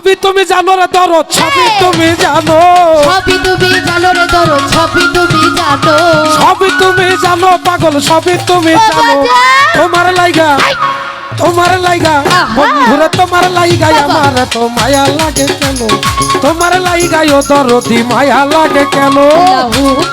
ছবি তুমি জানো রে ধরো ছবি তুমি জানো। ছবি তুমি জানো রে ধরো ছবি তুমি জানো। ছবি তুমি জানো পাগল ছবি তুমি জানো। তোমার লাইগা তোমার লাইগা বন্ধুরে তোমার লাইগা আমার তো মায়া লাগে কেন? তোমার লাইগা ও দরদি মায়া লাগে কেন? মোহাম্মদ।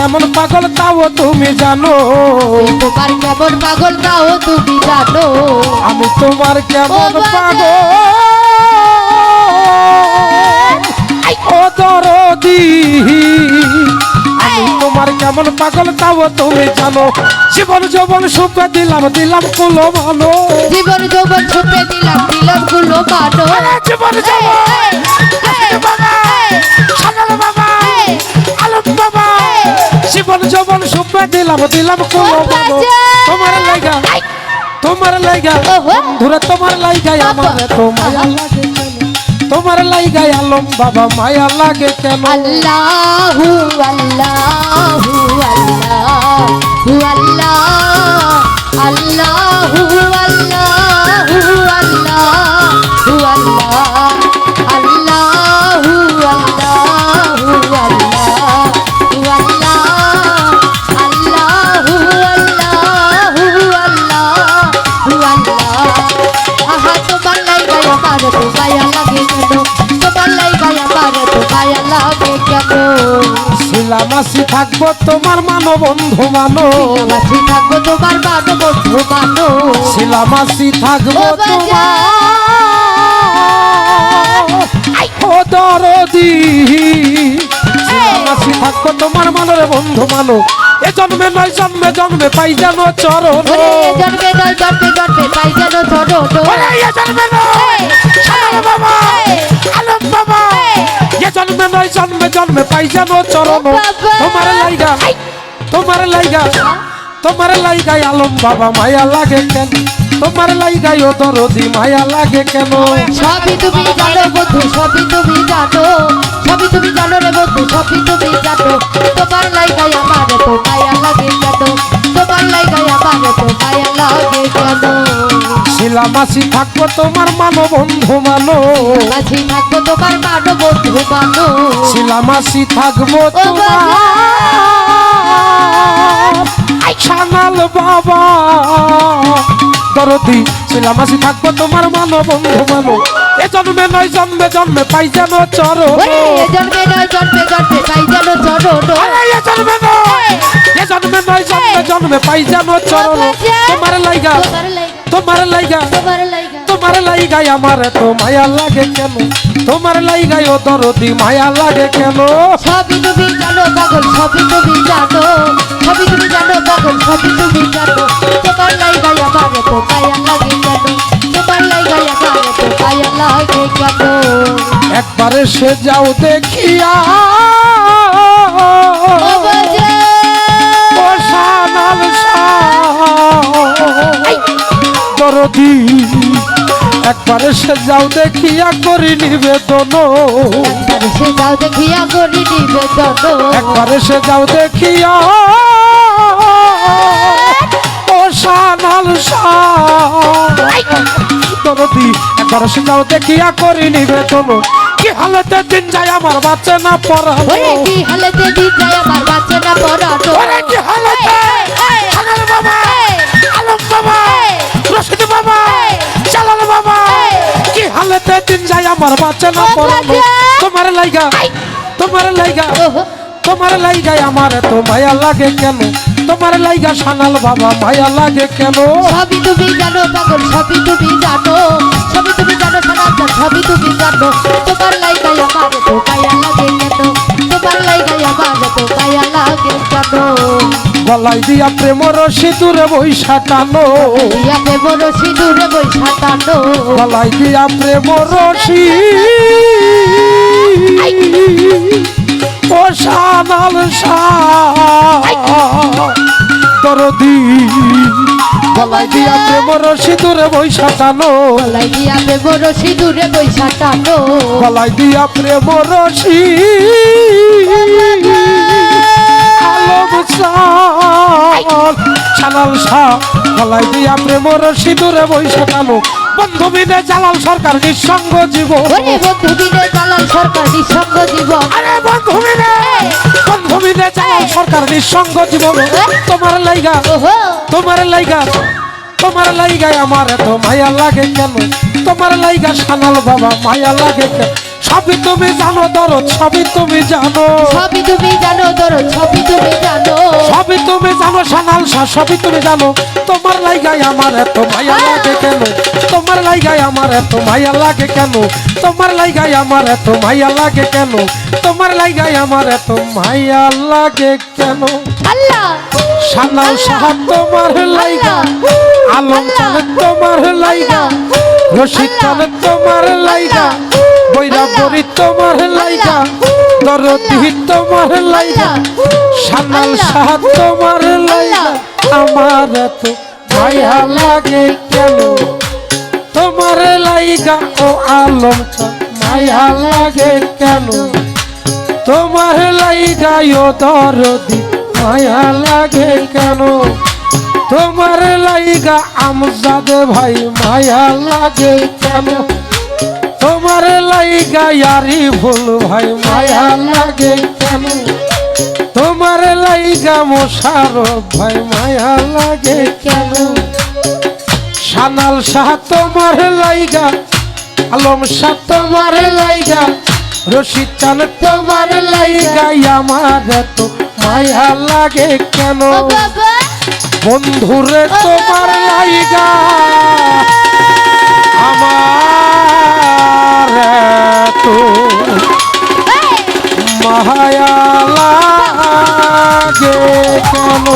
কেমন পাগল তাও তুমি জানো? তোমার কেমন পাগল তাও তুমি জানো? আমি তোমার কেমন। পাগল? ও দরদি। আমি তোমার কেমন পাগল তাও তুমি জানো? জীবন যৌবন সুপে দিলাম দিলাম কুলো ভালো। জীবন যৌবন ছুপে দিলাম দিলামগুলো মানো জীবন যৌবন। যৌবন দিলাম দিলাম তোমার লাইগা তোমার লাইগা ওহো। ধরে তোমার লাইগা আমার তো মায়া লাগে তোমার লাইগা আলম বাবা মায়া লাগে কেন? আল্লাহু আল্লাহু আল্লাহ আল্লাহু আল্লাহু। শিলামাসি থাকব তোমার মানো বন্ধু মানো বাসি থাকব তোমার মানো বন্ধু মানো শিলামাসি থাকব তোমার। দরদি। থাকব তোমার মানের বন্ধু মানো এ জন্মে নয় জন্মে জন্মে পাই যেন চরণ। জন্মে নয় জন্মে জন্মে পাই যেন জন্মে নয়। বাবা। এ জন্মে নয় জন্মে জন্মে পাই যেন চরণ। তোমার লাইগা তোমার লাইগা তোমার লাইগাই আলম বাবা মায়া লাগে কেন? তোমার লাইগাই ও দরদি মায়া লাগে কেন? সবই তুমি জানো বন্ধু সবই তুমি জানো। সবই তুমি জানো রে বন্ধু সবই তুমি জানো। তোমার লাইগাই আমার তো মায়া লাগে কেন? শিলামাসি থাকব তোমার মানো বন্ধু মানো মাঝি থাকব তোমার মানো বন্ধু মানো থাকব তোমার সানাল বাবা। দরদি শিলামাসি থাকব তোমার মানো বন্ধু মানো এ জন্মে নয় জন্মে জন্মে পাই যেন চরণ। ওরে জন্মে নয় জন্মে জন্মে পাই যেন আরে এ জন্মে নয়। এ জন্মে নয় জন্মে জন্মে পাই যেন চরণ। তোমার লাইগা। তোমার লাইগা। তোমার লাইগা তোমার লাইগা। তোমার লাইগাই আমার তো মায়া লাগে কেন? তোমার লাইগাই ও দরদি মায়া লাগে কেন? সবই তুমি জানো পাগল সবই তুমি জানো। সবই তুমি জানো পাগল সবই তুমি জানো। তোমার লাইগাই আমার তো মায়া লাগে কেন? তোমার লাইগাই আমার তো মায়া লাগে কেন? একবারে সে যাও দেখিয়া। দরদি একবারে সে যাও দেখিয়া করি নিবেদন। একবার সে যাও দেখিয়া করি নিবেদন। একবারে সে যাও দেখিয়া। ও সানাল দরদি একবার সে যাও দেখিয়া করি নিবেদন। কি হালতে দিন যায় আমার বাচ্চা না ওরে কি হালতে দিন যায় আমার বাচ্চা না পড়ানো আমার বাচ্চা না ও তোমার লাইগা তোমার লাইগা তোমার লাইগায় আমার তো মায়া লাগে কেন? তোমার লাইগা সানাল বাবা মায়া লাগে কেন? সবই তুমি জানো পাগল সবই তুমি জানো সবই তুমি জানো সনাতন সবই তুমি জানো। তোমার লাইগাই আমার তো মায়া লাগে কেন? তোমার লাইগাই আমার তো মায়া গলায় দিয়া প্রেমর সিঁদুরে বৈশা টানো বড় সিঁদুরে বৈশা টানো গলায় দিয়া প্রেমর ও সানাল দরদি। গলায় দিয়া প্রেমর সিঁদুরে বৈশা টানো গলায় দিয়া বেবর সিঁদুরে বৈশা টানো গলায় দিয়া প্রেমর রশি সানাল শাহ। গলায় দিয়া প্রেমর সিঁদুরে বৈশা টানো বন্ধু বিনে জালাল সরকার নিঃসঙ্গ ওরে বন্ধু দিনে চালান সরকার নিঃসঙ্গ জীবন। আরে বন্ধু মিলে বন্ধু মিলে জালাল সরকার নিঃসঙ্গ জীবন। তোমার লাইগা তোমার লাইগা তোমার লাইগায় আমার এত মায়া লাগে কেন? তোমার লাইগা সানাল বাবা মায়া লাগে কেন? সবই তুমি জানো দরদ সবই তুমি জানো। সবই তুমি জানো ধরো সবই তুমি জানো। সবই তুমি জানো সানাল সবই তুমি জানো। তোমার লাইগায় আমার এত মায়া লাগে কেন? তোমার লাইগায় আমার এত মায়া লাগে কেন? তোমার লাইগায় আমার এত মায়া লাগে কেন? তোমার লাইগায় আমার এত মায়া লাগে কেন? আল্লাহ। সানাল শাহ তোমার লাইগা। আলম চাল তোমার লাইগা। রশিদ চাল তোমার লাইগা। বৈরাবরী তোমার লাইগা দরদি তোমার লাইগা সানাল শাহ তোমার লাইগা। আমার এত মায়া লাগে কেন? তোমার লাইগা ও আলম মায়া লাগে কেন? তোমার লাইগায় দরদি মায়া লাগে কেন? তোমার লাইগা আমজাদ ভাই মায়া লাগে কেন? তোমার লাইগা ইয়ারি ভুল ভাই মায়া লাগে কেন তোমার লাইগা মোশারফ ভাই মায়া লাগে কেন সানাল শাহ তোমার লাইগা আলম শাহ তোমার লাইগা রশিদ চান তোমার লাইগা আমার তো মায়া লাগে কেন? বন্ধুরে তোমার লাইগা আমার তো মহায়ালা যে কেন